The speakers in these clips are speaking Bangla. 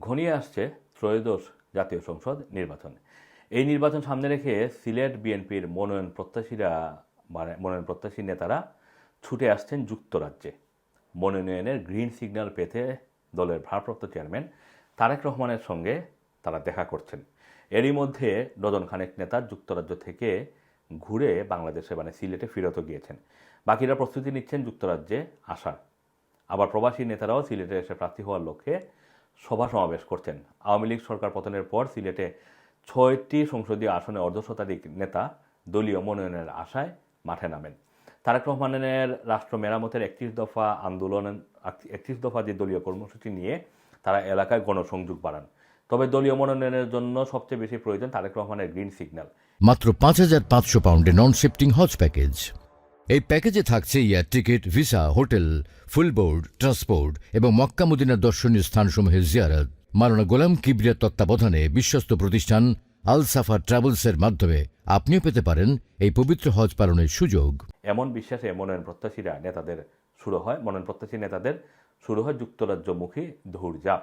ঘনিয়ে আসছে ত্রয়োদশ জাতীয় সংসদ নির্বাচন। এই নির্বাচন সামনে রেখে সিলেট বিএনপির মনোনয়ন প্রত্যাশীরা মানে মনোনয়ন প্রত্যাশী নেতারা ছুটে আসছেন যুক্তরাজ্যে। মনোনয়নের গ্রিন সিগন্যাল পেতে দলের ভারপ্রাপ্ত চেয়ারম্যান তারেক রহমানের সঙ্গে তারা দেখা করছেন। এরই মধ্যে ডজন খানেক নেতা যুক্তরাজ্য থেকে ঘুরে বাংলাদেশে মানে সিলেটে ফিরত গিয়েছেন। বাকিরা প্রস্তুতি নিচ্ছেন যুক্তরাজ্যে আসার। আবার প্রবাসী নেতারাও সিলেটে এসে প্রার্থী হওয়ার লক্ষ্যে সভা সমাবেশ করছেন। আওয়ামী লীগ সরকার পতনের পর সিলেটে ছয়টি সংসদীয় আসনে অর্ধশতাধিক নেতা দলীয় মনোনয়নের আশায় মাঠে নামেন। তারেক রহমানের রাষ্ট্র মেরামতের একত্রিশ দফা আন্দোলন, একত্রিশ দফা যে দলীয় কর্মসূচি নিয়ে তারা এলাকায় গণসংযোগ বাড়ান। তবে দলীয় মনোনয়নের জন্য সবচেয়ে বেশি প্রয়োজন তারেক রহমানের গ্রিন সিগন্যাল। মাত্র পাঁচ হাজার পাঁচশো পাউন্ডে নন শিফটিং হজ প্যাকেজ। এই প্যাকেজে থাকছে air ticket, visa, hotel full board transport এবং মক্কা মদিনার দর্শনীয় স্থানসমূহের জিয়ারত। মারানা গোলাম কিবরিয়ার তত্ত্বাবধানে বিশ্বস্ত প্রতিষ্ঠান আল সাফা ট্রাভেলসের মাধ্যমে আপনিও পেতে পারেন এই পবিত্র হজ পালনের সুযোগ। এমন বিশ্বাসে মনোনয়ন প্রত্যাশীরা, নেতাদের শুরু হয় মনোনয়ন প্রত্যাশী নেতাদের শুরু হয় যুক্তরাজ্যমুখী দৌড়ঝাঁপ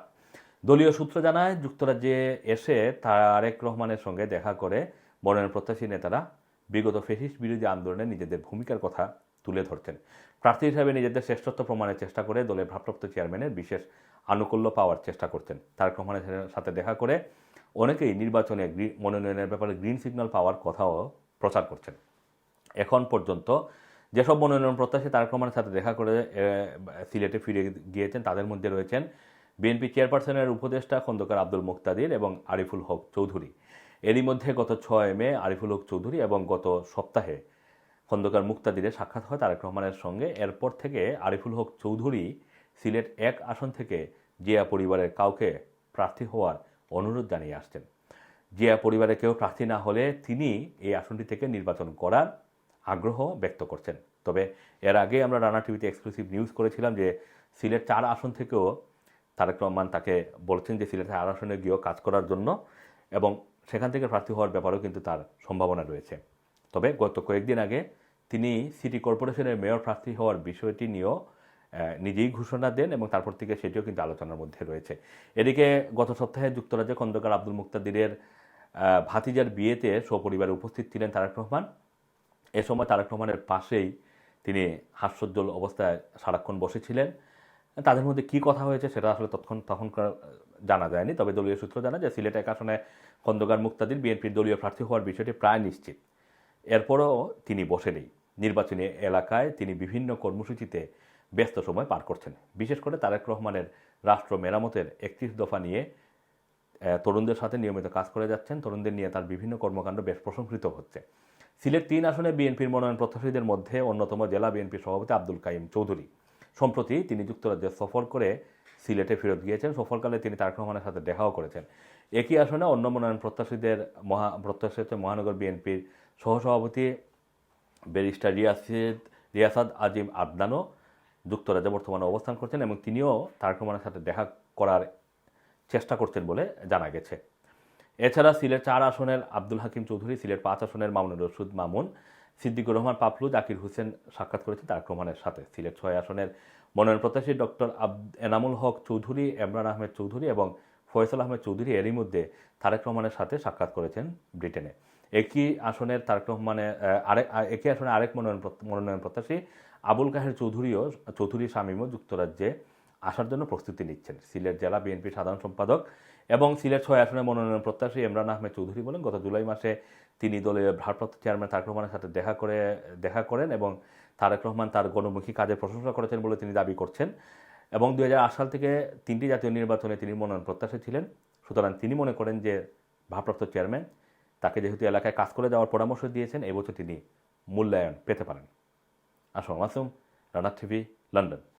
দলীয় সূত্র জানায়, যুক্তরাজ্যে এসে তারেক রহমানের সঙ্গে দেখা করে মনোনয়ন প্রত্যাশী নেতারা বিগত ফেসিস্ট বিরোধী আন্দোলনে নিজেদের ভূমিকার কথা তুলে ধরছেন প্রার্থী হিসাবে নিজেদের শ্রেষ্ঠত্ব প্রমাণের চেষ্টা করে দলের ভারপ্রাপ্ত চেয়ারম্যানের বিশেষ আনুকূল্য পাওয়ার চেষ্টা করছেন তার রহমানের সাথে দেখা করে অনেকেই নির্বাচনে মনোনয়নের ব্যাপারে গ্রিন সিগন্যাল পাওয়ার কথাও প্রচার করছেন। এখন পর্যন্ত যেসব মনোনয়ন প্রত্যাশী তারেক রহমানের সাথে দেখা করে সিলেটে ফিরে গিয়েছেন, তাদের মধ্যে রয়েছেন বিএনপি চেয়ারপারসনের উপদেষ্টা খন্দকার আব্দুল মুক্তাদির এবং আরিফুল হক চৌধুরী। এরই মধ্যে গত ছয় মে আরিফুল হক চৌধুরী এবং গত সপ্তাহে খন্দকার মুক্তাদিরের সাক্ষাৎ হয় তারেক রহমানের সঙ্গে। এরপর থেকে আরিফুল হক চৌধুরী সিলেট এক আসন থেকে জিয়া পরিবারের কাউকে প্রার্থী হওয়ার অনুরোধ জানিয়ে আসছেন। জিয়া পরিবারে কেউ প্রার্থী না হলে তিনি এই আসনটি থেকে নির্বাচন করার আগ্রহ ব্যক্ত করছেন। তবে এর আগে আমরা রানা টিভিতে এক্সক্লুসিভ নিউজ করেছিলাম যে সিলেট চার আসন থেকেও তারেক রহমান তাকে বলছেন যে সিলেট চার আসনে গিয়েও কাজ করার জন্য এবং সেখান থেকে প্রার্থী হওয়ার ব্যাপারেও কিন্তু তার সম্ভাবনা রয়েছে। তবে গত কয়েকদিন আগে তিনি সিটি কর্পোরেশনের মেয়র প্রার্থী হওয়ার বিষয়টি নিয়েও নিজেই ঘোষণা দেন এবং তারপর থেকে সেটিও কিন্তু আলোচনার মধ্যে রয়েছে। এদিকে গত সপ্তাহে যুক্তরাজ্যে খন্দকার আব্দুল মুক্তাদিরের ভাতিজার বিয়েতে সপরিবারে উপস্থিত ছিলেন তারেক রহমান। এ সময় তারেক রহমানের পাশেই তিনি হাস্যোজ্জ্বল অবস্থায় সারাক্ষণ বসেছিলেন। তাদের মধ্যে কি কথা হয়েছে সেটা আসলে তখন তখনকার জানা যায়নি। তবে দলীয় সূত্র জানা যে সিলেট এক আসনে খন্দকার মুক্তাদির বিএনপির দলীয় প্রার্থী হওয়ার বিষয়টি প্রায় নিশ্চিত। এরপরও তিনি বসেনি নির্বাচনী এলাকায় তিনি বিভিন্ন কর্মসূচিতে ব্যস্ত সময় পার করছেন। বিশেষ করে তারেক রহমানের রাষ্ট্র মেরামতের একত্রিশ দফা নিয়ে তরুণদের সাথে নিয়মিত কাজ করে যাচ্ছেন। তরুণদের নিয়ে তার বিভিন্ন কর্মকাণ্ড বেশ প্রশংসিত হচ্ছে। সিলেট তিন আসনে বিএনপির মনোনয়ন প্রত্যাশীদের মধ্যে অন্যতম জেলা বিএনপির সভাপতি আব্দুল কাইম চৌধুরী। সম্প্রতি তিনি যুক্তরাজ্যে সফর করে সিলেটে ফেরত গিয়েছেন। সফরকালে তিনি তারেক রহমানের সাথে দেখাও করেছেন। একই আসনে অন্য মনোনয়ন প্রত্যাশীদের মহা, প্রত্যাশিত মহানগর বিএনপির সহসভাপতি ব্যারিস্টার রিয়াসিদ, রিয়াসাদ আজিম আদনানও যুক্তরাজ্যে বর্তমানে অবস্থান করছেন এবং তিনিও তারেক রহমানের সাথে দেখা করার চেষ্টা করছেন বলে জানা গেছে। এছাড়া সিলেট চার আসনের আব্দুল হাকিম চৌধুরী, সিলেট পাঁচ আসনের মামুনুর রশিদ মামুন সিদ্দিকুর রহমান পাপলু জাকির হোসেন সাক্ষাৎ করেছেন তারেক রহমানের সাথে। সিলেট ছয় আসনের মনোনয়ন প্রত্যাশী ডক্টর আব- এনামুল হক চৌধুরী, এমরান আহমেদ চৌধুরী এবং ফয়সাল আহমেদ চৌধুরী এরই মধ্যে তারেক রহমানের সাথে সাক্ষাৎ করেছেন ব্রিটেনে। একই আসনের তারেক রহমানের আরেক একই আসনে আরেক মনোনয়ন মনোনয়ন প্রত্যাশী আবুল কাহের চৌধুরীও, চৌধুরী শামীমও যুক্তরাজ্যে আসার জন্য প্রস্তুতি নিচ্ছেন। সিলেট জেলা বিএনপির সাধারণ সম্পাদক এবং সিলেট ছয় আসনে মনোনয়ন প্রত্যাশী ইমরান আহমেদ চৌধুরী বলেন, গত জুলাই মাসে তিনি দলের ভারপ্রাপ্ত চেয়ারম্যান তারেক রহমানের সাথে দেখা করে, দেখা করেন এবং তারেক রহমান তার গণমুখী কাজের প্রশংসা করেছেন বলে তিনি দাবি করছেন। এবং দু হাজার আট সাল থেকে তিনটি জাতীয় নির্বাচনে তিনি মনোনয়ন প্রত্যাশী ছিলেন। সুতরাং তিনি মনে করেন যে ভারপ্রাপ্ত চেয়ারম্যান তাকে যেহেতু এলাকায় কাজ করে যাওয়ার পরামর্শ দিয়েছেন এবছর তিনি মূল্যায়ন পেতে পারেন। Assam Masum Rana TV, London.